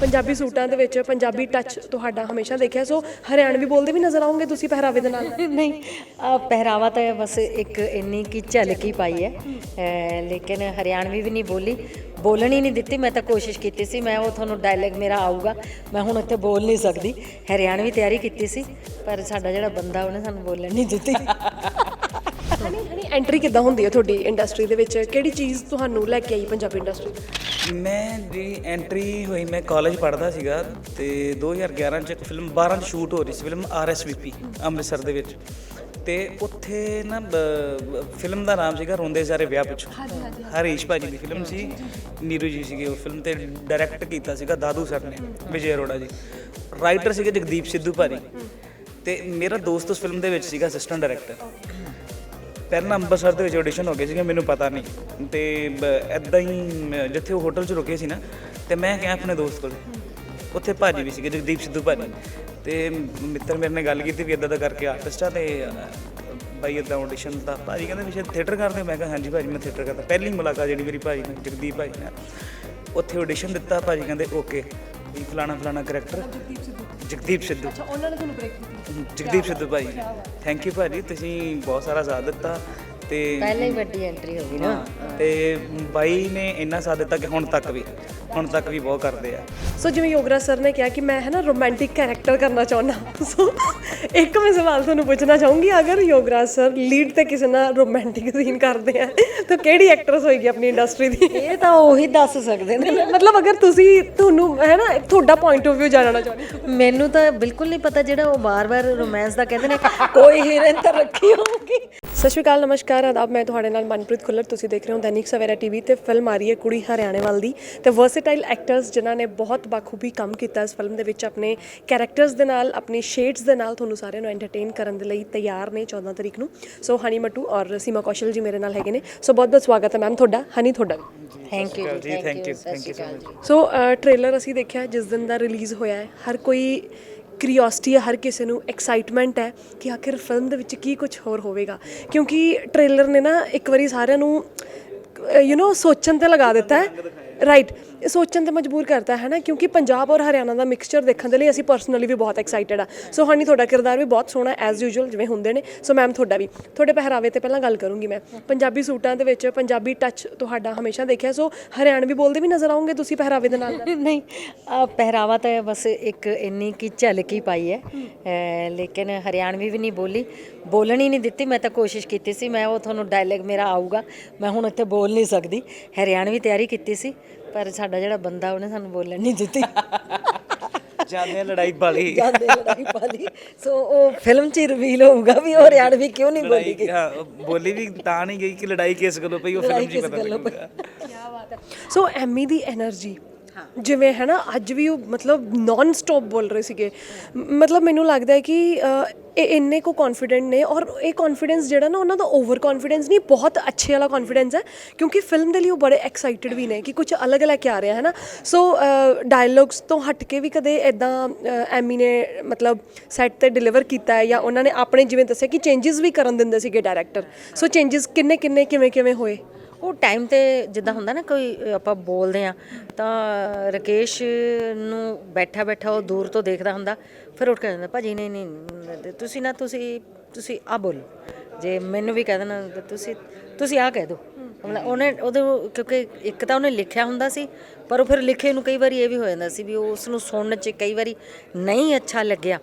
ਪੰਜਾਬੀ ਸੂਟਾਂ ਦੇ ਵਿੱਚ ਪੰਜਾਬੀ ਟੱਚ ਤੁਹਾਡਾ ਹਮੇਸ਼ਾ ਦੇਖਿਆ ਸੋ ਹਰਿਆਣਵੀ ਬੋਲਦੇ ਵੀ ਨਜ਼ਰ ਆਉਂਗੇ ਤੁਸੀਂ ਪਹਿਰਾਵੇ ਦੇ ਨਾਲ? ਨਹੀਂ ਆ ਪਹਿਰਾਵਾ ਤਾਂ ਬਸ ਇੱਕ ਇੰਨੀ ਕੀ ਝਲਕ ਹੀ ਪਾਈ ਹੈ। ਲੇਕਿਨ ਹਰਿਆਣਵੀ ਵੀ ਨਹੀਂ ਬੋਲੀ ਬੋਲਣ ਹੀ ਨਹੀਂ ਦਿੱਤੀ ਮੈਂ ਤਾਂ ਕੋਸ਼ਿਸ਼ ਕੀਤੀ ਸੀ ਮੈਂ ਉਹ ਤੁਹਾਨੂੰ ਡਾਇਲੌਗ ਮੇਰਾ ਆਊਗਾ ਮੈਂ ਹੁਣ ਉੱਥੇ ਬੋਲ ਨਹੀਂ ਸਕਦੀ। ਹਰਿਆਣਵੀ ਤਿਆਰੀ ਕੀਤੀ ਸੀ ਪਰ ਸਾਡਾ ਜਿਹੜਾ ਬੰਦਾ ਉਹਨੇ ਸਾਨੂੰ ਬੋਲਣ ਨਹੀਂ ਦਿੱਤੀ। ਹਨੀ ਐਂਟਰੀ ਕਿੱਦਾਂ ਹੁੰਦੀ ਹੈ ਤੁਹਾਡੀ ਇੰਡਸਟਰੀ ਦੇ ਵਿੱਚ? ਕਿਹੜੀ ਚੀਜ਼ ਤੁਹਾਨੂੰ ਲੈ ਕੇ ਆਈ ਪੰਜਾਬੀ ਇੰਡਸਟਰੀ ਮੈਂ ਜੀ ਐਂਟਰੀ ਹੋਈ ਮੈਂ ਕਾਲਜ ਪੜ੍ਹਦਾ ਸੀਗਾ ਤੇ 2011 ਚ ਇੱਕ ਫਿਲਮ 12 ਚ ਸ਼ੂਟ ਹੋ ਰਹੀ ਸੀ ਫਿਲਮ ਆਰਐਸਵੀਪੀ ਅੰਮ੍ਰਿਤਸਰ ਦੇ ਵਿੱਚ। ਤੇ ਉੱਥੇ ਨਾ ਫਿਲਮ ਦਾ ਨਾਮ ਸੀਗਾ ਰੋਂਦੇ ਸਾਰੇ ਵਿਆਹ ਪਿੱਛੋਂ। ਹਰੀਸ਼ ਭਾਜੀ ਦੀ ਫਿਲਮ ਸੀ ਨੀਰੂ ਜੀ ਸੀਗੇ ਉਹ ਫਿਲਮ ਤੇ ਡਾਇਰੈਕਟ ਕੀਤਾ ਸੀਗਾ ਦਾਦੂ ਸਰ ਨੇ ਵਿਜੇ ਅਰੋੜਾ ਜੀ। ਰਾਈਟਰ ਸੀਗੇ ਜਗਦੀਪ ਸਿੱਧੂ ਭਾਜੀ। ਤੇ ਮੇਰਾ ਦੋਸਤ ਉਸ ਫਿਲਮ ਦੇ ਵਿੱਚ ਸੀਗਾ ਅਸਿਸਟੈਂਟ ਡਾਇਰੈਕਟਰ ਪਹਿਲਾਂ ਅੰਮ੍ਰਿਤਸਰ ਦੇ ਵਿੱਚ ਆਡੀਸ਼ਨ ਹੋ ਗਏ ਸੀਗੇ ਮੈਨੂੰ ਪਤਾ ਨਹੀਂ। ਤੇ ਐਦਾਂ ਹੀ ਮੈਂ ਜਿੱਥੇ ਉਹ ਹੋਟਲ 'ਚ ਰੁਕੇ ਸੀ ਨਾ ਤੇ ਮੈਂ ਗਿਆ ਆਪਣੇ ਦੋਸਤ ਕੋਲ। ਉੱਥੇ ਭਾਜੀ ਵੀ ਸੀਗੇ ਜਗਦੀਪ ਸਿੱਧੂ ਭਾਜੀ। ਤੇ ਮਿੱਤਰ ਮੇਰੇ ਨੇ ਗੱਲ ਕੀਤੀ ਵੀ ਇਦਾਂ ਦਾ ਕਰਕੇ ਆਰਟਿਸਟ ਆ ਤੇ ਅ, ਬਾਈ ਇਦਾਂ ਆਡੀਸ਼ਨ ਦਾ ਭਾਜੀ ਕਹਿੰਦੇ ਵੀ ਸ਼ਾਇਦ ਥੀਏਟਰ ਕਰਦੇ ਹੋ? ਮੈਂ ਕਿਹਾ ਹਾਂਜੀ ਭਾਜੀ ਮੈਂ ਥੀਏਟਰ ਕਰਦਾ। ਪਹਿਲੀ ਮੁਲਾਕਾਤ ਜਿਹੜੀ ਮੇਰੀ ਭਾਜੀ ਨਾਲ ਜਗਦੀਪ ਭਾਜੀ ਨਾਲ। ਉੱਥੇ ਆਡੀਸ਼ਨ ਦਿੱਤਾ ਭਾਜੀ ਕਹਿੰਦੇ ਓਕੇ ਵੀ ਫਲਾਣਾ ਫਲਾਣਾ ਕਰੈਕਟਰ ਜਗਦੀਪ ਸਿੱਧੂ। ਅੱਛਾ ਉਹਨਾਂ ਨੇ ਤੁਹਾਨੂੰ ਬ੍ਰੇਕ ਕੀਤੀ ਜਗਦੀਪ ਸਿੱਧੂ ਭਾਜੀ ਥੈਂਕ ਯੂ ਭਾਜੀ ਤੁਸੀਂ ਬਹੁਤ ਸਾਰਾ ਸਾਥ ਦਿੱਤਾ ਤੇ ਪਹਿਲਾਂ ਹੀ ਵੱਡੀ ਐਂਟਰੀ ਹੋ ਗਈ ਨਾ। ਤੇ ਬਾਈ ਨੇ ਇੰਨਾ ਸਾਥ ਦਿੱਤਾ ਕਿ ਹੁਣ ਤੱਕ ਵੀ ਹੁਣ ਤੱਕ ਵੀ ਬਹੁਤ ਕਰਦੇ ਆ। ਸੋ ਜਿਵੇਂ ਯੋਗਰਾਜ ਸਰ ਨੇ ਕਿਹਾ ਕਿ ਮੈਂ ਹੈ ਨਾ ਰੋਮਾਂਟਿਕ ਕੈਰੈਕਟਰ ਕਰਨਾ ਚਾਹੁੰਦਾ। ਸੋ ਇੱਕ ਮੈਂ ਸਵਾਲ ਤੁਹਾਨੂੰ ਪੁੱਛਣਾ ਚਾਹੂੰਗੀ ਅਗਰ ਯੋਗਰਾਜ ਸਰ ਲੀਡ ਤੇ ਕਿਸੇ ਨਾਲ ਰੋਮਾਂਟਿਕ ਸੀਨ ਕਰਦੇ ਆ ਤਾਂ ਕਿਹੜੀ ਐਕਟਰਸ ਹੋਏਗੀ ਆਪਣੀ ਇੰਡਸਟਰੀ ਦੀ? ਇਹ ਤਾਂ ਉਹੀ ਦੱਸ ਸਕਦੇ ਨੇ। ਮਤਲਬ ਅਗਰ ਤੁਸੀਂ ਤੁਹਾਨੂੰ ਹੈ ਨਾ ਤੁਹਾਡਾ ਪੁਆਇੰਟ ਆਫ View ਜਾਣਨਾ ਚਾਹੁੰਦੀ ਮੈਨੂੰ ਤਾਂ ਬਿਲਕੁਲ ਨਹੀਂ ਪਤਾ ਜਿਹੜਾ ਉਹ ਬਾਰ-ਬਾਰ ਰੋਮਾਂਸ ਦਾ ਕਹਿੰਦੇ ਨੇ ਕੋਈ ਹੀਰੋਇਨ ਤਾਂ ਰੱਖੀ ਹੋਊਗੀ। ਸਤਿ ਸ਼੍ਰੀ ਅਕਾਲ ਨਮਸਕਾਰ ਆਦਾਬ ਮੈਂ ਤੁਹਾਡੇ ਨਾਲ ਮਨਪ੍ਰੀਤ ਖੁੱਲਰ। ਤੁਸੀਂ ਦੇਖ ਰਹੇ ਹੋ ਦੈਨਿਕ ਸਵੇਰਾ ਟੀਵੀ ਤੇ ਫਿਲਮ ਆ ਰਹੀ ਹੈ ਕੁੜੀ ਹਰਿਆਣੇ ਵੱਲ ਦੀ। ਤੇ ਵਰਸੇਟਾਈਲ ਐਕਟਰਸ ਜਿਨ੍ਹਾਂ ਨੇ ਬਹੁਤ ਬਾਖੂਬੀ ਕੰਮ ਕੀਤਾ ਇਸ ਫਿਲਮ ਦੇ ਵਿੱਚ ਆਪਣੇ ਕੈਰੈਕਟਰਸ ਦੇ ਨਾਲ ਆਪਣੀ ਸ਼ੇਡਸ ਦੇ ਨਾਲ ਤੁਹਾਨੂੰ ਸਾਰਿਆਂ ਨੂੰ ਐਂਟਰਟੇਨ ਕਰਨ ਦੇ ਲਈ ਤਿਆਰ ਨੇ 14 ਤਰੀਕ ਨੂੰ। ਸੋ ਹਨੀ ਮਟੂ ਔਰ ਸੀਮਾ ਕੌਸ਼ਲ ਜੀ ਮੇਰੇ ਨਾਲ ਹੈਗੇ ਨੇ। ਸੋ ਬਹੁਤ ਬਹੁਤ ਸਵਾਗਤ ਹੈ ਮੈਮ ਤੁਹਾਡਾ। ਹਨੀ ਤੁਹਾਡਾ? ਵੀ ਥੈਂਕ ਯੂ ਜੀ thank you thank you so much so trailer ਅਸੀਂ ਦੇਖਿਆ ਜਿਸ ਦਿਨ ਦਾ ਰਿਲੀਜ਼ ਹੋਇਆ ਹੈ ਹਰ ਕੋਈ ਕਿਉਰਿਓਸਿਟੀ ਹੈ ਹਰ ਕਿਸੇ ਨੂੰ ਐਕਸਾਈਟਮੈਂਟ ਹੈ ਕਿ ਆਖਿਰ ਫਿਲਮ ਦੇ ਵਿੱਚ ਕੀ ਕੁਝ ਹੋਰ ਹੋਵੇਗਾ। ਕਿਉਂਕਿ ਟ੍ਰੇਲਰ ਨੇ ਨਾ ਇੱਕ ਵਾਰੀ ਸਾਰਿਆਂ ਨੂੰ ਯੂ نو ਸੋਚਣ ਤੇ ਲਗਾ ਦਿੱਤਾ ਹੈ। ਰਾਈਟ ਇਹ ਸੋਚਣ ਤੇ ਮਜਬੂਰ ਕਰਦਾ ਹੈ ਨਾ, ਕਿਉਂਕਿ ਪੰਜਾਬ ਔਰ ਹਰਿਆਣਾ ਦਾ ਮਿਕਸਚਰ ਦੇਖਣ ਦੇ ਲਈ ਅਸੀਂ ਪਰਸਨਲੀ ਵੀ ਬਹੁਤ ਐਕਸਾਈਟਡ ਆ। ਸੋ ਹਣੀ ਤੁਹਾਡਾ ਕਿਰਦਾਰ ਵੀ ਬਹੁਤ ਸੋਹਣਾ ਐਜ਼ ਯੂਜੂਅਲ ਜਿਵੇਂ ਹੁੰਦੇ ਨੇ। ਸੋ ਮੈਮ ਤੁਹਾਡਾ ਵੀ। ਤੁਹਾਡੇ ਪਹਿਰਾਵੇ ਤੇ ਪਹਿਲਾਂ ਗੱਲ ਕਰੂੰਗੀ ਮੈਂ। ਪੰਜਾਬੀ ਸੂਟਾਂ ਦੇ ਵਿੱਚ ਪੰਜਾਬੀ ਟੱਚ ਤੁਹਾਡਾ ਹਮੇਸ਼ਾ ਦੇਖਿਆ ਸੋ ਹਰਿਆਣਵੀ ਬੋਲਦੇ ਵੀ ਨਜ਼ਰ ਆਉਂਗੇ ਤੁਸੀਂ ਪਹਿਰਾਵੇ ਦੇ ਨਾਲ? ਨਹੀਂ, ਆ ਪਹਿਰਾਵਾ ਤਾਂ ਬਸ ਇੱਕ ਇੰਨੀ ਕੀ ਝਲਕ ਹੀ ਪਾਈ ਹੈ। ਅਹ ਲੇਕਿਨ ਹਰਿਆਣਵੀ ਵੀ ਨਹੀਂ ਬੋਲੀ। ਬੋਲਣ ਹੀ ਨਹੀਂ ਦਿੱਤੀ, ਮੈਂ ਤਾਂ ਕੋਸ਼ਿਸ਼ ਕੀਤੀ ਸੀ। ਮੈਂ ਉਹ ਤੁਹਾਨੂੰ ਡਾਇਲੌਗ ਮੇਰਾ ਆਊਗਾ। ਮੈਂ ਹੁਣ ਇੱਥੇ ਬੋਲ ਨਹੀਂ ਸਕਦੀ। ਹਰਿਆਣਵੀ ਤਿਆਰੀ ਕੀਤੀ ਸੀ। ਪਰ ਸਾਡਾ ਜਿਹੜਾ ਬੰਦਾ ਉਹਨੇ ਸਾਨੂੰ ਬੋਲਣ ਨਹੀਂ ਦਿੱਤੀ। ਜਾਂਦੇ ਲੜਾਈ ਪਾਲੀ। ਜਾਂਦੇ ਲੜਾਈ ਪਾਲੀ। ਸੋ ਉਹ ਫਿਲਮ 'ਚ ਰਿਵੀਲ ਹੋਊਗਾ ਵੀ ਉਹ ਹਰਿਆਣਵੀ ਕਿਉਂ ਨਹੀਂ ਬੋਲੀ ਗਈ? ਬੋਲੀ ਵੀ ਤਾਂ ਨਹੀਂ ਗਈ ਕਿ ਲੜਾਈ ਕਿਸ ਗੱਲੋਂ ਪਈ ਉਹ ਫਿਲਮ 'ਚ ਪਤਾ ਲੱਗੂਗਾ। ਕੀ ਬਾਤ ਹੈ। ਸੋ ਐਮੀ ਦੀ એનર્ਜੀ ਜਿਵੇਂ ਹੈ ਨਾ ਅੱਜ ਵੀ ਉਹ ਮਤਲਬ ਨਾਨ ਸਟਾਪ ਬੋਲ ਰਹੇ ਸੀਗੇ। ਮਤਲਬ ਮੈਨੂੰ ਲੱਗਦਾ ਹੈ ਕਿ ਇਹ ਇੰਨੇ ਕੋ ਕੌਨਫੀਡੈਂਟ ਨੇ ਔਰ ਇਹ ਕੌਨਫੀਡੈਂਸ ਜਿਹੜਾ ਨਾ, ਉਹਨਾਂ ਦਾ ਓਵਰ ਕੌਨਫੀਡੈਂਸ ਨਹੀਂ, ਬਹੁਤ ਅੱਛੇ ਵਾਲਾ ਕੌਨਫੀਡੈਂਸ ਹੈ, ਕਿਉਂਕਿ ਫਿਲਮ ਦੇ ਲਈ ਉਹ ਬੜੇ ਐਕਸਾਈਟਿਡ ਵੀ ਨੇ ਕਿ ਕੁਝ ਅਲੱਗ ਲੈ ਕੇ ਆ ਰਿਹਾ ਹੈ ਨਾ ਸੋ ਡਾਇਲੌਗਸ ਤੋਂ ਹਟ ਕੇ ਵੀ ਕਦੇ ਐਦਾਂ ਐਮੀ ਨੇ ਮਤਲਬ ਸੈੱਟ ਤੇ ਡਿਲੀਵਰ ਕੀਤਾ ਹੈ ਜਾਂ ਉਹਨਾਂ ਨੇ ਆਪਣੇ ਜਿਵੇਂ ਦੱਸਿਆ ਕਿ ਚੇਂजेस ਵੀ ਕਰਨ ਦਿੰਦੇ ਸੀਗੇ ਡਾਇਰੈਕਟਰ ਸੋ ਚੇਂजेस ਕਿੰਨੇ ਕਿੰਨੇ ਕਿਵੇਂ ਕਿਵੇਂ ਹੋਏ? ਉਹ ਟਾਈਮ ਤੇ ਜਿੱਦਾਂ ਹੁੰਦਾ ਨਾ ਕੋਈ ਆਪਾਂ ਬੋਲਦੇ ਆ ਤਾਂ ਰਕੇਸ਼ ਨੂੰ ਬੈਠਾ ਬੈਠਾ ਉਹ ਦੂਰ ਤੋਂ ਦੇਖਦਾ ਹੁੰਦਾ, ਫਿਰ ਉੱਠ ਕੇ ਕਹਿੰਦਾ, ਭਾਜੀ, ਨਹੀਂ ਨਹੀਂ ਤੁਸੀਂ ਨਾ, ਤੁਸੀਂ ਤੁਸੀਂ ਆ ਬੋਲੋ। ਜੇ ਮੈਨੂੰ ਵੀ ਕਹਿ ਦੇਣਾ ਤੁਸੀਂ ਤੁਸੀਂ ਆ ਕਹਿ ਦਿਓ। ਮਤਲਬ ਉਹਨੇ, ਉਹਦੇ, ਕਿਉਂਕਿ ਇੱਕ ਤਾਂ ਉਹਨੇ ਲਿਖਿਆ ਹੁੰਦਾ ਸੀ, ਪਰ ਉਹ ਫਿਰ ਲਿਖੇ ਨੂੰ ਕਈ ਵਾਰੀ ਇਹ ਵੀ ਹੋ ਜਾਂਦਾ ਸੀ ਵੀ ਉਸ ਨੂੰ ਸੁਣਨ 'ਚ ਕਈ ਵਾਰੀ ਨਹੀਂ ਅੱਛਾ ਲੱਗਿਆ,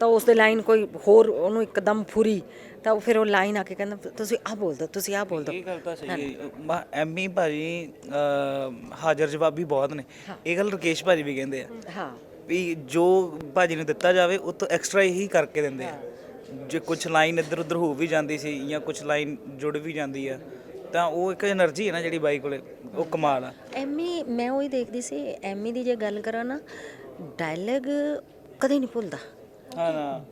ਤਾਂ ਉਸ ਦੇ ਲਾਈਨ ਕੋਈ ਹੋਰ ਉਹਨੂੰ ਇੱਕਦਮ ਫੁਰੀ ਤਾਂ ਉਹ ਫਿਰ ਉਹ ਲਾਈਨ ਆ ਕੇ ਕਹਿੰਦਾ ਤੁਸੀਂ ਆਹ ਬੋਲ ਦੋ ਤੁਸੀਂ ਆਹ ਬੋਲ ਦੋ ਇਹ ਗੱਲ ਤਾਂ ਸਹੀ ਹੈ। ਐਮੀ ਭਾਜੀ ਹਾਜ਼ਰ ਜਵਾਬੀ ਬਹੁਤ ਨੇ। ਇਹ ਗੱਲ ਰਕੇਸ਼ ਭਾਜੀ ਵੀ ਕਹਿੰਦੇ ਆ। ਹਾਂ। ਵੀ ਜੋ ਭਾਜੀ ਨੂੰ ਦਿੱਤਾ ਜਾਵੇ ਉਹ ਤੋਂ ਐਕਸਟਰਾ ਹੀ ਕਰਕੇ ਦਿੰਦੇ ਆ। ਜੇ ਕੁਝ ਲਾਈਨ ਇੱਧਰ ਉੱਧਰ ਹੋ ਵੀ ਜਾਂਦੀ ਸੀ ਜਾਂ ਕੁਝ ਲਾਈਨ ਜੁੜ ਵੀ ਜਾਂਦੀ ਆ ਤਾਂ ਉਹ ਇੱਕ એનર્ਜੀ ਹੈ ਨਾ ਜਿਹੜੀ ਬਾਈ ਕੋਲੇ ਉਹ ਕਮਾਲ ਆ। ਐਮੀ ਮੈਂ ਉਹੀ ਦੇਖਦੀ ਸੀ ਐਮੀ ਦੀ ਜੇ ਗੱਲ ਕਰਾਂ ਨਾ ਡਾਇਲੌਗ ਕਦੇ ਨਹੀਂ ਭੁੱਲਦਾ।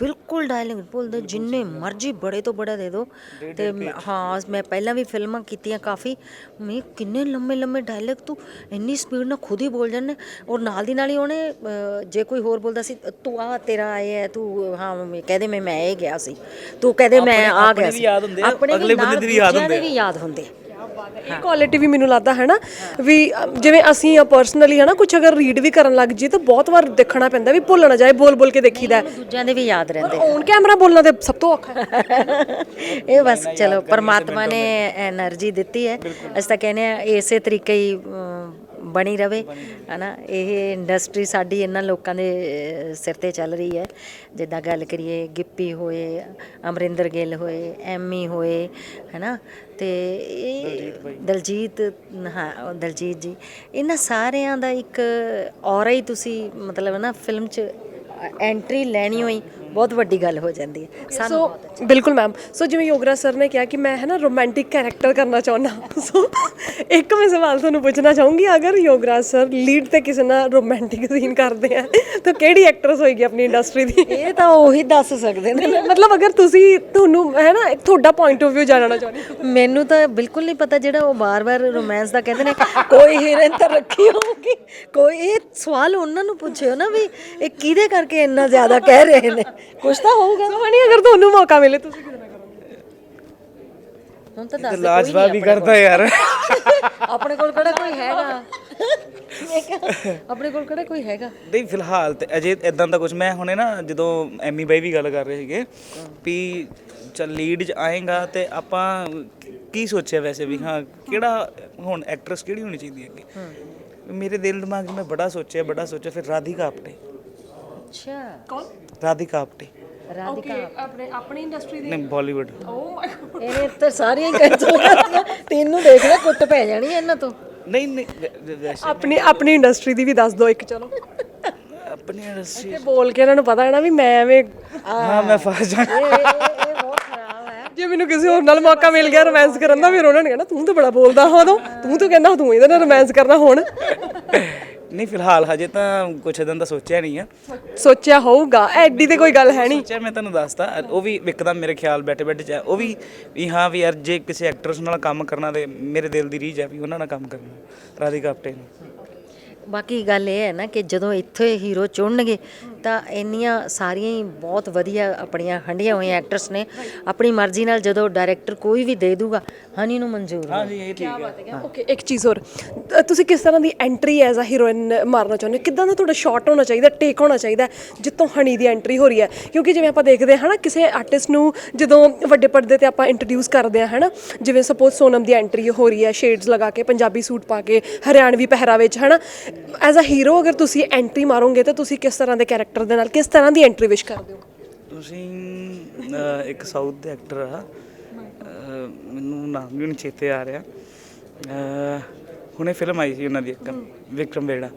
ਬਿਲਕੁਲ ਡਾਇਲੌਗ ਭੁੱਲਦਾ ਜਿੰਨੇ ਮਰਜ਼ੀ ਬੜੇ ਤੋਂ ਬੜਾ ਦੇ ਦਿਓ ਤੇ ਮੈਂ- ਹਾਂ ਮੈਂ ਪਹਿਲਾਂ ਵੀ ਫਿਲਮਾਂ ਕੀਤੀਆਂ ਕਾਫੀ। ਮੈਂ ਕਿੰਨੇ ਲੰਮੇ ਲੰਮੇ ਡਾਇਲੌਗ ਤੂੰ ਇੰਨੀ ਸਪੀਡ ਨਾਲ ਖੁਦ ਹੀ ਬੋਲ ਜਾਂਦੇ। ਔਰ ਨਾਲ ਦੀ ਨਾਲ ਹੀ ਉਹਨੇ ਅਹ, ਜੇ ਕੋਈ ਹੋਰ ਬੋਲਦਾ ਸੀ ਤੂੰ ਆ ਤੇਰਾ ਆਏ ਹੈ ਤੂੰ ਹਾਂ ਮੈਂ ਕਹਦੇ ਮੈਂ ਮੈਂ ਇਹ ਗਿਆ ਸੀ। ਤੂੰ ਕਹਦੇ ਮੈਂ ਆ ਆਪਣੇ ਗਿਆ ਵੀ ਸੀ। ਯਾਦ ਹੁੰਦੇ ਆ, ਆਪਣੇ ਅਗਲੇ ਬੰਦੇ ਨਾਲ ਦੇ ਵੀ ਯਾਦ ਦੂਜਿਆਂ ਦੇ ਹੁੰਦੇ ਆ। ਵੀ ਯਾਦ ਹੁੰਦੇ। ਬਾਤ ਹੈ। ਇਹ ਕੁਆਲਿਟੀ ਵੀ ਮੈਨੂੰ ਲੱਗਦਾ ਹੈ ਨਾ ਵੀ ਜਿਵੇਂ ਅਸੀਂ ਆ ਪਰਸਨਲੀ ਹੈ ਨਾ ਕੁਝ ਅਗਰ ਰੀਡ ਵੀ ਕਰਨ ਲੱਗ ਜੀ ਤਾਂ ਬਹੁਤ ਵਾਰ ਦੇਖਣਾ ਪੈਂਦਾ ਵੀ ਭੁੱਲ ਨਾ ਜਾਏ ਬੋਲ ਬੋਲ ਕੇ ਦੇਖੀਦਾ ਹੈ। ਦੂਜਿਆਂ ਦੇ ਵੀ ਯਾਦ ਰਹਿੰਦੇ ਔਨ ਕੈਮਰਾ ਬੋਲਣਾ ਤੇ ਸਭ ਤੋਂ ਔਖਾ ਹੈ। ਇਹ ਬਸ ਚਲੋ ਪਰਮਾਤਮਾ ਨੇ એનર્ਜੀ ਦਿੱਤੀ ਹੈ। ਅਸੀਂ ਤਾਂ ਕਹਿੰਦੇ ਆ ਇਸੇ ਤਰੀਕੇ ਹੀ ਬਣੀ ਰਵੇ। ਹਨਾ ਇਹ ਇੰਡਸਟਰੀ ਸਾਡੀ ਇਹਨਾਂ ਲੋਕਾਂ ਦੇ ਸਿਰ ਤੇ ਚੱਲ ਰਹੀ ਹੈ। ਜਿੱਦਾਂ ਗੱਲ ਕਰੀਏ ਗਿੱਪੀ ਹੋਏ ਅਮਰਿੰਦਰ ਗਿੱਲ ਹੋਏ ਐਮੀ ਹੋਏ ਹਨਾ ਤੇ ਇਹ ਦਲਜੀਤ ਹਾਂ ਦਲਜੀਤ ਜੀ। ਇਹਨਾਂ ਸਾਰਿਆਂ ਦਾ ਇੱਕ ਔਰਾ ਹੀ ਤੁਸੀਂ ਮਤਲਬ ਨਾ ਫਿਲਮ 'ਚ ਐਂਟਰੀ ਲੈਣੀ ਹੋਈ ਬਹੁਤ ਵੱਡੀ ਗੱਲ ਹੋ ਜਾਂਦੀ ਹੈ। ਸਾਨੂੰ ਸੋ ਬਿਲਕੁਲ ਮੈਮ ਸੋ ਜਿਵੇਂ ਯੋਗਰਾ ਸਰ ਨੇ ਕਿਹਾ ਕਿ ਮੈਂ ਹੈ ਨਾ ਰੋਮਾਂਟਿਕ ਕੈਰੈਕਟਰ ਕਰਨਾ ਚਾਹੁੰਦਾ। ਸੋ ਇੱਕ ਮੈਂ ਸਵਾਲ ਤੁਹਾਨੂੰ ਪੁੱਛਣਾ ਚਾਹੂੰਗੀ ਅਗਰ ਯੋਗਰਾ ਸਰ ਲੀਡ ਤੇ ਕਿਸੇ ਨਾਲ ਰੋਮਾਂਟਿਕ ਸੀਨ ਕਰਦੇ ਆ ਤਾਂ ਕਿਹੜੀ ਐਕਟਰਸ ਹੋਏਗੀ ਆਪਣੀ ਇੰਡਸਟਰੀ ਦੀ? ਇਹ ਤਾਂ ਉਹੀ ਦੱਸ ਸਕਦੇ ਨੇ। ਮਤਲਬ ਅਗਰ ਤੁਸੀਂ ਤੁਹਾਨੂੰ ਹੈ ਨਾ ਇੱਕ ਤੁਹਾਡਾ ਪੁਆਇੰਟ ਆਫ View ਜਾਣਨਾ ਚਾਹੁੰਦੀ ਮੈਨੂੰ ਤਾਂ ਬਿਲਕੁਲ ਨਹੀਂ ਪਤਾ ਜਿਹੜਾ ਉਹ ਬਾਰ-ਬਾਰ ਰੋਮਾਂਸ ਦਾ ਕਹਿੰਦੇ ਨੇ ਕੋਈ ਹੀਰੋਇਨ ਤਾਂ ਰੱਖੀ ਹੋਊਗੀ। ਕੋਈ ਇਹ ਸਵਾਲ ਉਹਨਾਂ ਨੂੰ ਪੁੱਛਿਓ ਨਾ ਵੀ ਇਹ ਕਿਹਦੇ ਕਰਕੇ ਇੰਨਾ ਜ਼ਿਆਦਾ ਕਹਿ ਰਹੇ ਨੇ। ਕੁਝ ਤਾਂ ਹੋਊਗਾ ਸੋ ਹਣੀ ਅਗਰ ਤੁਹਾਨੂੰ ਮੌਕਾ ਮਿਲੇ ਤੁਸੀਂ ਨਾਲ ਕਰੋਗੇ ਹੁਣ ਤਾਂ ਦੱਸ ਦੇ ਲਾਜਵਾਬ ਹੀ ਕਰਦਾ ਯਾਰ। ਆਪਣੇ ਕੋਲ ਕਿਹੜਾ ਕੋਈ ਹੈਗਾ? ਮੈਂ ਕਿਹਾ, ਆਪਣੇ ਕੋਲ ਕਿਹੜਾ ਕੋਈ ਹੈਗਾ? ਨਹੀਂ ਫਿਲਹਾਲ ਤੇ ਅਜੇ ਇਦਾਂ ਦਾ ਕੁਝ ਮੈਂ ਹੁਣੇ ਨਾ ਜਦੋਂ ਐਮੀ ਬਾਈ ਵੀ ਗੱਲ ਕਰ ਰਹੇ ਸੀਗੇ ਵੀ ਚੱਲ ਲੀਡ 'ਚ ਆਏਗਾ ਤੇ ਆਪਾਂ ਕੀ ਸੋਚਿਆ ਵੈਸੇ ਵੀ? ਹਾਂ ਕਿਹੜਾ ਹੁਣ ਐਕਟਰਸ ਕਿਹੜੀ ਹੋਣੀ ਚਾਹੀਦੀ ਹੈ। ਅੱਗੇ ਮੇਰੇ ਦਿਲ ਦਿਮਾਗ 'ਚ ਮੈਂ ਬੜਾ ਸੋਚਿਆ ਬੜਾ ਸੋਚਿਆ ਫਿਰ ਰਾਧਿਕਾ ਆਪਟੇ। ਅੱਛਾ। ਕੌਣ? ਰਾਧਿਕਾ ਆਪਟੇ। ਰਾਧਿਕਾ ਆਪਣੇ ਆਪਣੀ ਇੰਡਸਟਰੀ ਦੇ ਨਹੀਂ ਬਾਲੀਵੁੱਡ ਓ ਮਾਈ ਗॉड ਇਹਨੇ ਤਾਂ ਸਾਰੀਆਂ ਹੀ ਕੈਂਸਲ ਕਰਤੀਆਂ ਤੈਨੂੰ ਦੇਖ ਲੈ ਕੁੱਟ ਪੈ ਜਾਣੀ ਹੈ ਇਹਨਾਂ ਤੋਂ। ਨਹੀਂ ਨਹੀਂ ਵੈ- ਵੈਸੇ ਆਪਣੀ ਆਪਣੀ ਇੰਡਸਟਰੀ ਦੀ ਵੀ ਦੱਸ ਦਿਓ ਇੱਕ ਚਲੋ। ਆਪਣੀ industry- ਤੇ ਬੋਲ ਕੇ ਇਹਨਾਂ ਨੂੰ ਪਤਾ ਹੈ ਨਾ ਵੀ ਮੈਂ ਐਵੇਂ ਹਾਂ ਮੈਂ ਫਸ ਜਾ ਇਹ ਇਹ ਇਹ ਬਹੁਤ ਖਰਾਬ ਹੈ। ਜੇ ਮੈਨੂੰ ਕਿਸੇ ਹੋਰ ਨਾਲ ਮੌਕਾ ਮਿਲ ਗਿਆ ਰੋਮਾਂਸ ਕਰਨ ਦਾ ਫਿਰ ਉਹਨਾਂ ਨੇ ਕਹਿਣਾ ਤੂੰ ਤਾਂ ਬੜਾ ਬੋਲਦਾ ਹਾਂ ਤੂੰ ਤੂੰ ਤਾਂ ਕਹਿੰਦਾ ਤੂੰ ਇਹਦੇ ਨਾਲ ਰੋਮਾਂਸ ਕਰਨਾ ਹੁਣ। ਨਹੀਂ ਫਿਲਹਾਲ ਹਜੇ ਤਾਂ ਕੁਛ ਇਦਾਂ ਦਾ ਸੋਚਿਆ ਨਹੀਂ ਆ। ਸੋਚਿਆ ਹੋਊਗਾ ਐਡੀ ਤੇ ਕੋਈ ਗੱਲ ਹੈ ਨਹੀਂ। ਸੋਚਿਆ ਮੈਂ ਤੁਹਾਨੂੰ ਦੱਸਤਾ ਉਹ ਵੀ ਇੱਕਦਮ ਮੇਰੇ ਖਿਆਲ ਬੈਠੇ ਬੈਠੇ ਚ ਆਇਆ। ਉਹ ਵੀ ਵੀ ਹਾਂ ਵੀ ਯਾਰ ਜੇ ਕਿਸੇ ਐਕਟਰਸ ਨਾਲ ਕੰਮ ਕਰਨਾ ਤੇ ਮੇਰੇ ਦਿਲ ਦੀ ਰੀਝ ਹੈ ਵੀ ਉਹਨਾਂ ਨਾਲ ਕੰਮ ਕਰਨਾ ਰਾਧਿਕਾ ਆਪਟੇ ਬਾਕੀ ਗੱਲ ਇਹ ਹੈ ਨਾ ਕਿ ਜਦੋਂ ਇੱਥੇ ਹੀਰੋ ਚੁਣਨਗੇ ਤਾਂ ਇੰਨੀਆਂ ਸਾਰੀਆਂ ਹੀ ਬਹੁਤ ਵਧੀਆ ਆਪਣੀਆਂ ਹੰਡੀਆਂ ਹੋਈਆਂ ਐਕਟਰਸ ਨੇ। ਆਪਣੀ ਮਰਜ਼ੀ ਨਾਲ ਜਦੋਂ ਡਾਇਰੈਕਟਰ ਕੋਈ ਵੀ ਦੇ ਦੂਗਾ ਹਨੀ ਨੂੰ ਮਨਜ਼ੂਰ ਹੈ। ਹਾਂਜੀ ਇਹ ਠੀਕ ਹੈ। ਓਕੇ ਇੱਕ ਚੀਜ਼ ਹੋਰ। ਅ, ਤੁਸੀਂ ਕਿਸ ਤਰ੍ਹਾਂ ਦੀ ਐਂਟਰੀ ਐਜ਼ ਅ ਹੀਰੋਇਨ ਮਾਰਨਾ ਚਾਹੁੰਦੇ ਹੋ? ਕਿੱਦਾਂ ਦਾ ਤੁਹਾਡਾ ਸ਼ਾਟ ਹੋਣਾ ਚਾਹੀਦਾ ਟੇਕ ਹੋਣਾ ਚਾਹੀਦਾ ਜਿੱਤੋਂ ਹਣੀ ਦੀ ਐਂਟਰੀ ਹੋ ਰਹੀ ਹੈ? ਕਿਉਂਕਿ ਜਿਵੇਂ ਆਪਾਂ ਦੇਖਦੇ ਹਾਂ ਨਾ ਕਿਸੇ ਆਰਟਿਸਟ ਨੂੰ ਜਦੋਂ ਵੱਡੇ ਪਰਦੇ ਤੇ ਆਪਾਂ ਇੰਟਰੋਡਿਊਸ ਕਰਦੇ ਹਾਂ ਹਨਾ? ਜਿਵੇਂ ਸਪੋਜ਼ ਸੋਨਮ ਦੀ ਐਂਟਰੀ ਹੋ ਰਹੀ ਹੈ ਸ਼ੇਡਸ ਲਗਾ ਕੇ ਪੰਜਾਬੀ ਸੂਟ ਪਾ ਕੇ ਹਰਿਆਣਵੀ ਪਹਿਰਾਵੇ 'ਚ ਹਨਾ? ਐਜ਼ ਅ ਹੀਰੋ ਅਗਰ ਤੁਸੀਂ ਐਂਟਰੀ ਮਾਰੋਗੇ ਤਾਂ ਤੁਸੀਂ ਕਿਸ ਤਰ੍ਹਾਂ ਦੇ ਕੈਰੈਕਟਰ ਦੇ ਨਾਲ ਕਿਸ ਤਰ੍ਹਾਂ ਦੀ ਐਂਟਰੀ ਵਿਸ਼ ਕਰਦੇ ਹੋ? ਤੁਸੀਂ ਅਹ, ਇੱਕ ਸਾਊਥ ਦੇ ਐਕਟਰ ਆ। ਅਹ, ਮੈਨੂੰ ਨਾਮ ਵੀ ਨਹੀਂ ਚੇਤੇ ਆ ਰਿਹਾ। ਅਹ, ਹੁਣੇ ਫਿਲਮ ਆਈ ਸੀ ਉਹਨਾਂ ਦੀ ਇੱਕ ਵਿਕਰਮ ਵੇੜਾ।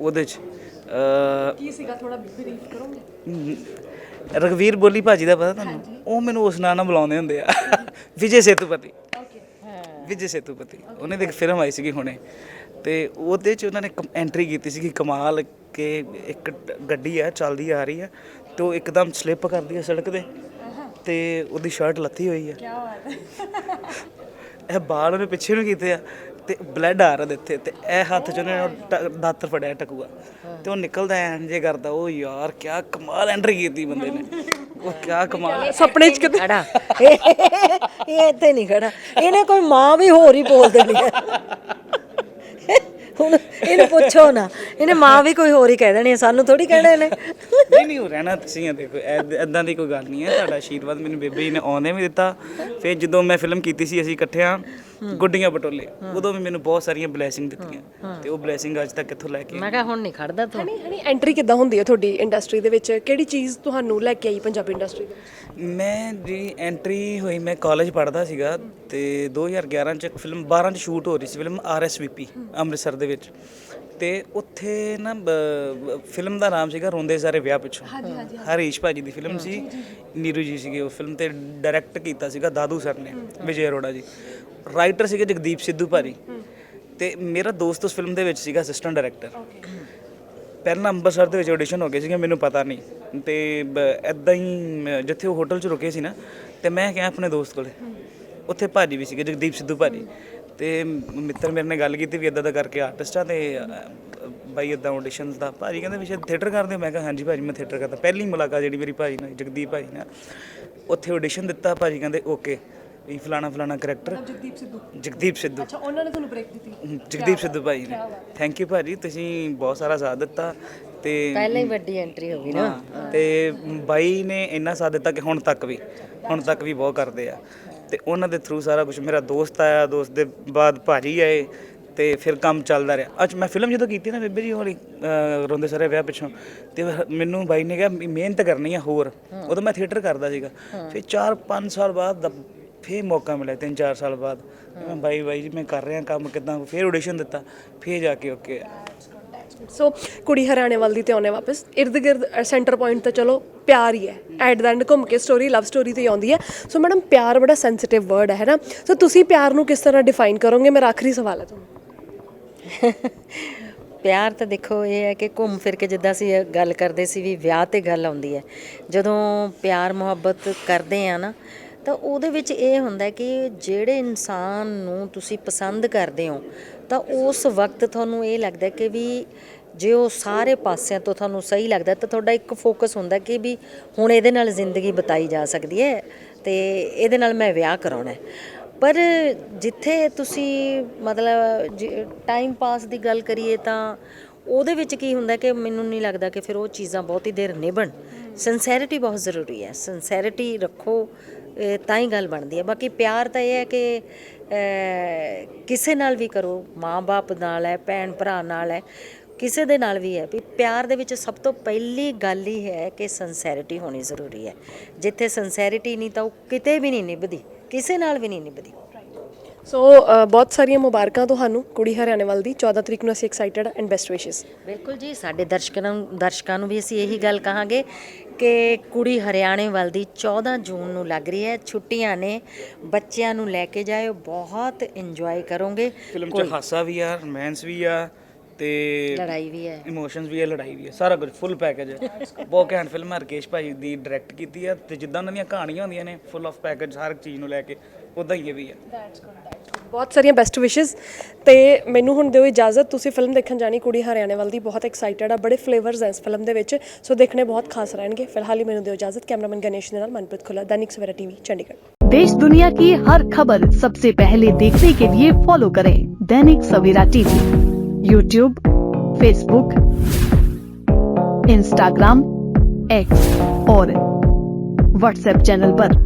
ਉਹਦੇ ਚ ਅਹ, ਕੀ ਸੀਗਾ? ਥੋੜਾ ਬਰੀਫ ਕਰੋਗੇ? ਰਘਵੀਰ ਬੋਲੀ ਭਾਜੀ ਦਾ ਪਤਾ ਤੁਹਾਨੂੰ? ਉਹ ਮੈਨੂੰ ਉਸ ਨਾਂ ਨਾਲ ਬੁਲਾਉਂਦੇ ਹੁੰਦੇ ਆ। ਵਿਜੇ ਸੇਤੂਪਤੀ। ਵਿਜੇ ਸੇਤੂਪਤੀ। ਉਹਨੇ ਦੀ ਇੱਕ ਫਿਲਮ ਆਈ ਸੀਗੀ ਹੁਣੇ। ਤੇ ਉਹਦੇ ਚ ਉਹਨਾਂ ਨੇ ਐਂਟਰੀ ਕੀਤੀ ਸੀਗੀ ਕਮਾਲ ਕਿ ਇੱਕ ਗੱਡੀ ਆ ਚੱਲਦੀ ਆ ਰਹੀ ਆ ਤੇ ਉਹ ਇੱਕਦਮ ਸਲਿੱਪ ਕਰਦੀ ਆ ਸੜਕ ਤੇ ਤੇ ਉਹਦੀ ਸ਼ਰਟ ਲੱਥੀ ਹੋਈ ਆ। ਕੀ ਬਾਤ ਹੈ। ਇਹ ਬਾਲ ਉਹਨੇ ਪਿੱਛੇ ਨੂੰ ਕੀਤੇ ਆ ਤੇ ਬਲੱਡ ਆ ਰਿਹਾ ਇੱਥੇ ਤੇ ਇਹ ਹੱਥ ਚ ਉਹਨੇ ਟ- ਦਾਤਰ ਫੜਿਆ ਟਕੂਆ ਤੇ ਉਹ ਨਿਕਲਦਾ ਐਂ ਜੇ ਕਰਦਾ ਉਹ ਯਾਰ ਕੀ ਕਮਾਲ ਐਂਟਰੀ ਕੀਤੀ ਬੰਦੇ ਨੇ। ਉਹ ਕੀ ਕਮਾਲ। ਸੁਪਨੇ 'ਚ ਕਿਤੇ ਖੜਾ। ਇਹ ਇੱਥੇ ਨਹੀਂ ਖੜਾ। ਇਹਨੇ ਕੋਈ ਮਾਂ ਵੀ ਹੋਰ ਹੀ ਬੋਲ ਦੇਣੀ ਹੈ ਹੁਣ ਇਹਨੂੰ ਪੁੱਛੋ ਨਾ। ਇਹਨੇ ਮਾਂ ਵੀ ਕੋਈ ਹੋਰ ਹੀ ਕਹਿ ਦੇਣੀ ਹੈ ਸਾਨੂੰ ਥੋੜੀ ਕਹਿਣੇ ਨੇ। ਨਹੀਂ ਨਹੀਂ ਉਹ ਰਹਿਣਾ ਤੁਸੀਂ ਆ ਦੇਖੋ ਐਦਾਂ ਦੀ ਕੋਈ ਗੱਲ ਨਹੀਂ ਹੈ ਤੁਹਾਡਾ ਆਸ਼ੀਰਵਾਦ ਮੈਨੂੰ ਬੇਬੇ ਜੀ ਨੇ ਆਉਂਦੇ ਵੀ ਦਿੱਤਾ। ਫਿਰ ਜਦੋਂ ਮੈਂ ਫਿਲਮ ਕੀਤੀ ਸੀ ਅਸੀਂ ਇਕੱਠਿਆਂ ਗੁੱਡੀਆਂ ਬਟੋਲੇ ਉਦੋਂ ਵੀ ਮੈਨੂੰ ਬਹੁਤ ਸਾਰੀਆਂ ਬਲੇਸਿੰਗ ਦਿੱਤੀਆਂ। ਤੇ ਉਹ ਬਲੇਸਿੰਗ ਅੱਜ ਤੱਕ ਕਿੱਥੋਂ ਲੈ ਕੇ ਮੈਂ ਕਿਹਾ ਹੁਣ ਨਹੀਂ ਖੜਦਾ ਤੂੰ। ਹਣੀ ਹਣੀ ਐਂਟਰੀ ਕਿੱਦਾਂ ਹੁੰਦੀ ਹੈ ਤੁਹਾਡੀ ਇੰਡਸਟਰੀ ਦੇ ਵਿੱਚ? ਕਿਹੜੀ ਚੀਜ਼ ਤੁਹਾਨੂੰ ਲੈ ਕੇ ਆਈ ਪੰਜਾਬੀ ਇੰਡਸਟਰੀ ਦੇ ਵਿੱਚ? ਮੈਂ ਜੀ ਐਂਟਰੀ ਹੋਈ ਮੈਂ ਕਾਲਜ ਪੜ੍ਹਦਾ ਸੀਗਾ ਤੇ 2011 ਚ ਇੱਕ ਫਿਲਮ 12 ਚ ਸ਼ੂਟ ਹੋ ਰਹੀ ਸੀ ਫਿਲਮ ਆਰਐਸਵੀਪੀ ਅੰਮ੍ਰਿਤਸਰ ਦੇ ਵਿੱਚ। ਤੇ ਉੱਥੇ ਨਾ ਫਿਲਮ ਦਾ ਨਾਮ ਸੀਗਾ ਰੋਂਦੇ ਸਾਰੇ ਵਿਆਹ ਪਿੱਛੋਂ। ਹਾਂਜੀ ਹਾਂਜੀ ਹਰੀਸ਼ ਭਾਜੀ ਦੀ ਫਿਲਮ ਸੀ ਨੀਰੂ ਜੀ ਸੀਗੇ ਉਹ ਫਿਲਮ ਤੇ ਡਾਇਰੈਕਟ ਕੀਤਾ ਸੀਗਾ ਦਾਦੂ ਸਰ ਨੇ ਵਿਜੇ ਅਰੋੜਾ ਜੀ। ਰਾਈਟਰ ਸੀਗੇ ਜਗਦੀਪ ਸਿੱਧੂ ਭਾਜੀ। ਤੇ ਮੇਰਾ ਦੋਸਤ ਉਸ ਫਿਲਮ ਦੇ ਵਿੱਚ ਸੀਗਾ ਅਸਿਸਟੈਂਟ ਡਾਇਰੈਕਟਰ ਪਹਿਲਾਂ ਅੰਮ੍ਰਿਤਸਰ ਦੇ ਵਿੱਚ ਆਡੀਸ਼ਨ ਹੋ ਗਏ ਸੀਗੇ ਮੈਨੂੰ ਪਤਾ ਨਹੀਂ। ਤੇ ਐਦਾਂ ਹੀ ਮੈਂ- ਜਿੱਥੇ ਉਹ ਹੋਟਲ 'ਚ ਰੁਕੇ ਸੀ ਨਾ ਤੇ ਮੈਂ ਗਿਆ ਆਪਣੇ ਦੋਸਤ ਕੋਲੇ। ਉੱਥੇ ਭਾਜੀ ਵੀ ਸੀਗੇ ਜਗਦੀਪ ਸਿੱਧੂ ਭਾਜੀ। ਤੇ ਮ- ਮਿੱਤਰ ਮੇਰੇ ਨੇ ਗੱਲ ਕੀਤੀ ਵੀ ਇਦਾਂ ਦਾ ਕਰਕੇ ਆਰਟਿਸਟ ਆ ਤੇ ਅ, ਬਾਈ ਇਦਾਂ ਆਡੀਸ਼ਨਸ ਦਾ। ਭਾਜੀ ਕਹਿੰਦੇ ਵੀ ਸ਼ਾਇਦ ਥੀਏਟਰ ਕਰਦੇ ਹੋ? ਮੈਂ ਕਿਹਾ ਹਾਂਜੀ ਭਾਜੀ ਮੈਂ ਥੀਏਟਰ ਕਰਦਾ। ਪਹਿਲੀ ਮੁਲਾਕਾਤ ਜਿਹੜੀ ਮੇਰੀ ਭਾਜੀ ਨਾਲ ਜਗਦੀਪ ਭਾਜੀ ਨਾਲ। ਉੱਥੇ ਆਡੀਸ਼ਨ ਦਿੱਤਾ ਭਾਜੀ ਕਹਿੰਦੇ ਓਕੇ ਵੀ ਫਲਾਣਾ ਫਲਾਣਾ ਕਰੈਕਟਰ ਜਗਦੀਪ ਸਿੱਧੂ। ਜਗਦੀਪ ਸਿੱਧੂ। ਅੱਛਾ ਉਹਨਾਂ ਨੇ ਤੁਹਾਨੂੰ ਬ੍ਰੇਕ ਦਿੱਤੀ। ਜਗਦੀਪ ਸਿੱਧੂ ਭਾਈ ਨੇ ਥੈਂਕ ਯੂ ਭਾਜੀ ਤੁਸੀਂ ਬਹੁਤ ਸਾਰਾ ਸਾਥ ਦਿੱਤਾ ਤੇ ਪਹਿਲਾਂ ਹੀ ਵੱਡੀ ਐਂਟਰੀ ਹੋ ਗਈ ਨਾ। ਤੇ ਬਾਈ ਨੇ ਇੰਨਾ ਸਾਥ ਦਿੱਤਾ ਕਿ ਹੁਣ ਤੱਕ ਵੀ ਹੁਣ ਤੱਕ ਵੀ ਬਹੁਤ ਕਰਦੇ ਆ। ਤੇ ਉਹਨਾਂ ਦੇ ਥਰੂ ਸਾਰਾ ਕੁਝ ਮੇਰਾ ਦੋਸਤ ਆਇਆ ਦੋਸਤ ਦੇ ਬਾਅਦ ਭਾਜੀ ਆਏ ਤੇ ਫਿਰ ਕੰਮ ਚੱਲਦਾ ਰਿਹਾ। ਅੱਜ ਮੈਂ ਫਿਲਮ ਜਦੋਂ ਕੀਤੀ ਨਾ ਬੇਬੇ ਜੀ ਹੋਲੀ ਰੋਂਦੇ ਸਾਰੇ ਵਿਆਹ ਪਿੱਛੋਂ ਤੇ ਮੈਨੂੰ ਬਾਈ ਨੇ ਕਿਹਾ ਮਿਹਨਤ ਕਰਨੀ ਆ ਹੋਰ। ਉਦੋਂ ਮੈਂ ਥੀਏਟਰ ਕਰਦਾ ਸੀਗਾ। ਫਿਰ 4-5 ਸਾਲ ਬਾਅਦ ਦਾ ਫੇਰ ਮੌਕਾ ਮਿਲਿਆ 3-4 ਸਾਲ ਬਾਅਦ। ਮੈਂ ਬਾਈ ਬਾਈ ਜੀ ਮੈਂ ਕਰ ਰਿਹਾ ਕੰਮ ਕਿਦਾਂ? ਫਿਰ ਆਡੀਸ਼ਨ ਦਿੱਤਾ। ਫੇਰ ਜਾ ਕੇ ਓਕੇ ਸੋ ਕੁੜੀ ਹਰਿਆਣੇ ਵੱਲ ਦੀ ਤੇ ਆਉਣੇ ਵਾਪਸ। ਇਰਦ ਗਿਰਦ ਸੈਂਟਰ ਪੁਆਇੰਟ ਤਾਂ ਚਲੋ ਪਿਆਰ ਹੀ ਹੈ। ਐਟ ਦਾ ਐਂਡ ਘੁੰਮ ਕੇ ਸਟੋਰੀ ਲਵ ਸਟੋਰੀ ਤੇ ਹੀ ਆਉਂਦੀ ਹੈ। ਸੋ ਮੈਡਮ ਪਿਆਰ ਬੜਾ ਸੈਂਸਿਟਿਵ ਵਰਡ ਹੈ ਨਾ? ਸੋ ਤੁਸੀਂ ਪਿਆਰ ਨੂੰ ਕਿਸ ਤਰ੍ਹਾਂ ਡਿਫਾਈਨ ਕਰੋਗੇ? ਮੇਰਾ ਆਖਰੀ ਸਵਾਲ ਹੈ ਤੁਹਾਨੂੰ। ਪਿਆਰ ਤਾਂ ਦੇਖੋ ਇਹ ਹੈ ਕਿ ਘੁੰਮ ਫਿਰ ਕੇ ਜਿੱਦਾਂ ਅਸੀਂ ਗੱਲ ਕਰਦੇ ਸੀ ਵੀ ਵਿਆਹ ਤੇ ਗੱਲ ਆਉਂਦੀ ਹੈ। ਜਦੋਂ ਪਿਆਰ ਮੁਹੱਬਤ ਕਰਦੇ ਆ ਨਾ ਤਾਂ ਉਹਦੇ ਵਿੱਚ ਇਹ ਹੁੰਦਾ ਕਿ ਜਿਹੜੇ ਇਨਸਾਨ ਨੂੰ ਤੁਸੀਂ ਪਸੰਦ ਕਰਦੇ ਹੋ, ਤਾਂ ਉਸ ਵਕਤ ਤੁਹਾਨੂੰ ਇਹ ਲੱਗਦਾ ਕਿ ਵੀ ਜੇ ਉਹ ਸਾਰੇ ਪਾਸਿਆਂ ਤੋਂ ਤੁਹਾਨੂੰ ਸਹੀ ਲੱਗਦਾ ਤਾਂ ਤੁਹਾਡਾ ਇੱਕ ਫੋਕਸ ਹੁੰਦਾ ਕਿ ਵੀ ਹੁਣ ਇਹਦੇ ਨਾਲ ਜ਼ਿੰਦਗੀ ਬਿਤਾਈ ਜਾ ਸਕਦੀ ਹੈ ਤੇ ਇਹਦੇ ਨਾਲ ਮੈਂ ਵਿਆਹ ਕਰਾਉਣਾ ਹੈ। ਪਰ ਜਿੱਥੇ ਤੁਸੀਂ ਮਤਲਬ ਟਾਈਮ ਪਾਸ ਦੀ ਗੱਲ ਕਰੀਏ ਤਾਂ ਉਹਦੇ ਵਿੱਚ ਕੀ ਹੁੰਦਾ ਕਿ ਮੈਨੂੰ ਨਹੀਂ ਲੱਗਦਾ ਕਿ ਫਿਰ ਉਹ ਚੀਜ਼ਾਂ ਬਹੁਤੀ ਦੇਰ ਨਿਭਣ। ਸਿੰਸੈਰਿਟੀ ਬਹੁਤ ਜ਼ਰੂਰੀ ਹੈ। ਸਿੰਸੈਰਿਟੀ ਰੱਖੋ ਤਾਂ ਹੀ ਗੱਲ ਬਣਦੀ ਹੈ। ਬਾਕੀ ਪਿਆਰ ਤਾਂ ਇਹ ਹੈ ਕਿ ਕਿਸੇ ਨਾਲ ਵੀ ਕਰੋ। ਮਾਂ-ਬਾਪ ਨਾਲ ਹੈ ਭੈਣ ਭਰਾ ਨਾਲ ਹੈ, ਕਿਸੇ ਦੇ ਨਾਲ ਵੀ ਹੈ। ਵੀ ਪਿਆਰ ਦੇ ਵਿੱਚ ਸਭ ਤੋਂ ਪਹਿਲੀ ਗੱਲ ਹੀ ਹੈ ਕਿ ਸਿੰਸੈਰਿਟੀ ਹੋਣੀ ਜ਼ਰੂਰੀ ਹੈ। ਜਿੱਥੇ ਸਿੰਸੈਰਿਟੀ ਨਹੀਂ ਤਾਂ ਉਹ ਕਿਤੇ ਵੀ ਨਹੀਂ ਨਿਭਦੀ। ਕਿਸੇ ਨਾਲ ਵੀ ਨਹੀਂ ਨਿਭਦੀ। ਸੋ ਅ, ਬਹੁਤ ਸਾਰੀਆਂ ਮੁਬਾਰਕਾਂ ਤੁਹਾਨੂੰ ਕੁੜੀ ਹਰਿਆਣੇ ਵੱਲ ਦੀ। 14 ਤਰੀਕ ਨੂੰ ਅਸੀਂ ਐਕਸਾਈਟਡ ਐਂਡ ਬੈਸਟ ਵਿਸ਼ੇਸ ਬਿਲਕੁਲ ਜੀ ਸਾਡੇ ਦਰਸ਼ਕਾਂ ਨੂੰ ਦਰਸ਼ਕਾਂ ਨੂੰ ਵੀ ਅਸੀਂ ਇਹੀ ਗੱਲ ਕਹਾਂਗੇ ਕਿ ਕੁੜੀ ਹਰਿਆਣੇ ਵੱਲ ਦੀ 14 ਜੂਨ ਨੂੰ ਲੱਗ ਰਹੀ ਹੈ। ਛੁੱਟੀਆਂ ਨੇ ਬੱਚਿਆਂ ਨੂੰ ਲੈ ਕੇ ਜਾਇਓ ਬਹੁਤ ਇੰਜੋਏ ਕਰੋਗੇ। ਫਿਲਮ 'ਚ ਹਾਸਾ ਵੀ ਆ ਰੋਮਾਂਸ ਵੀ ਆ ਤੇ ਲੜਾਈ ਵੀ ਹੈ। ਇਮੋਸ਼ਨਸ ਵੀ ਹੈ ਲੜਾਈ ਵੀ ਹੈ ਸਾਰਾ ਕੁਝ ਫੁੱਲ ਪੈਕੇਜ ਹੈ ਬਹੁਤ ਘੈਂਟ ਫਿਲਮ ਹੈ ਰਕੇਸ਼ ਭਾਈ ਦੀ ਡਾਇਰੈਕਟ ਕੀਤੀ ਹੈ ਤੇ ਜਿੱਦਾਂ ਉਹਨਾਂ ਦੀਆਂ ਕਹਾਣੀਆਂ ਹੁੰਦੀਆਂ ਨੇ ਫੁੱਲ ਆਫ ਪੈਕੇਜ ਹਰ ਇੱਕ ਚੀਜ਼ ਨੂੰ ਲੈ ਕੇ। ਉਦਾਂ ਹੀ ਇਹ ਵੀ ਹੈ ਬਹੁਤ ਸਾਰੀਆਂ ਬੈਸਟ ਵਿਸ਼ੇਸ ਤੇ ਮੈਨੂੰ ਹੁਣ ਦਿਓ ਇਜਾਜ਼ਤ ਤੁਸੀਂ ਫਿਲਮ ਦੇਖਣ ਜਾਣੀ ਕੁੜੀ ਹਰਿਆਣੇ ਵੱਲ ਦੀ ਬਹੁਤ ਐਕਸਾਈਟਡ ਆ ਬੜੇ ਫਲੇਵਰਸ ਹੈ ਇਸ ਫਿਲਮ ਦੇ ਵਿੱਚ ਸੋ ਦੇਖਣੇ ਬਹੁਤ ਖਾਸ ਰਹਿਣਗੇ ਫਿਲਹਾਲ ਹੀ ਮੈਨੂੰ ਦਿਓ ਇਜਾਜ਼ਤ ਕੈਮਰਾਮੈਨ ਗਣੇਸ਼ ਦੇ ਨਾਲ ਮਨਪ੍ਰੀਤ ਖੁੱਲਾ ਦੈਨਿਕ ਸਵੇਰਾ ਟੀਵੀ ਚੰਡੀਗੜ੍ਹ देश दुनिया की हर खबर सबसे पहले देखने के लिए फॉलो करें Dainik Savera TV YouTube Facebook Instagram X और व्हाट्सएप चैनल पर।